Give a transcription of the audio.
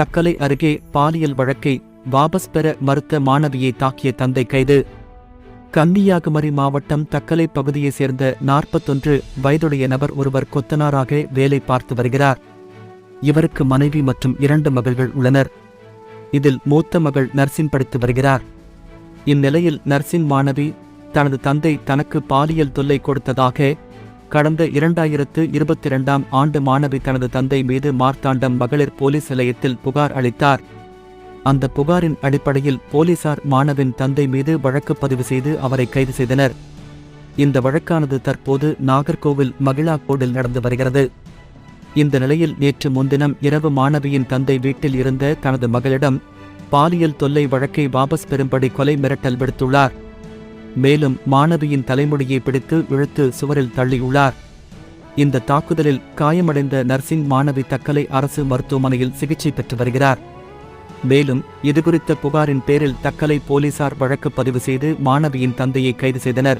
தக்கலை அருகே பாலியல் வழக்கை வாபஸ் பெற மறுத்த மாணவியை தாக்கிய தந்தை கைது. கன்னியாகுமரி மாவட்டம் தக்கலை பகுதியைச் சேர்ந்த நாற்பத்தொன்று வயதுடைய நபர் ஒருவர் கொத்தனாராக வேலை பார்த்து வருகிறார். இவருக்கு மனைவி மற்றும் இரண்டு மகள்கள் உள்ளனர். இதில் மூத்த மகள் நர்சிங் படித்து வருகிறார். இந்நிலையில் நர்சிங் மாணவி தனது தந்தை தனக்கு பாலியல் தொல்லை கொடுத்ததாக கடந்த இரண்டாயிரத்து இருபத்தி இரண்டாம் ஆண்டு மாணவி தனது தந்தை மீது மார்த்தாண்டம் மகளிர் போலீஸ் நிலையத்தில் புகார் அளித்தார். அந்த புகாரின் அடிப்படையில் போலீசார் மாணவின் தந்தை மீது வழக்கு பதிவு செய்து அவரை கைது செய்தனர். இந்த வழக்கானது தற்போது நாகர்கோவில் மகிழா கோடில் நடந்து வருகிறது. இந்த நிலையில் நேற்று முன்தினம் இரவு மாணவியின் தந்தை வீட்டில் இருந்த தனது மகளிடம் பாலியல் தொல்லை வழக்கை வாபஸ் பெறும்படி கொலை மிரட்டல் விடுத்துள்ளார். மேலும் மாணவியின் தலைமுடியை பிடித்து இழுத்து சுவரில் தள்ளியுள்ளார். இந்த தாக்குதலில் காயமடைந்த நர்சிங் மாணவி தக்கலை அரசு மருத்துவமனையில் சிகிச்சை பெற்று வருகிறார். மேலும் இதுகுறித்த புகாரின் பேரில் தக்கலை போலீசார் வழக்கு பதிவு செய்து மாணவியின் தந்தையை கைது செய்தனர்.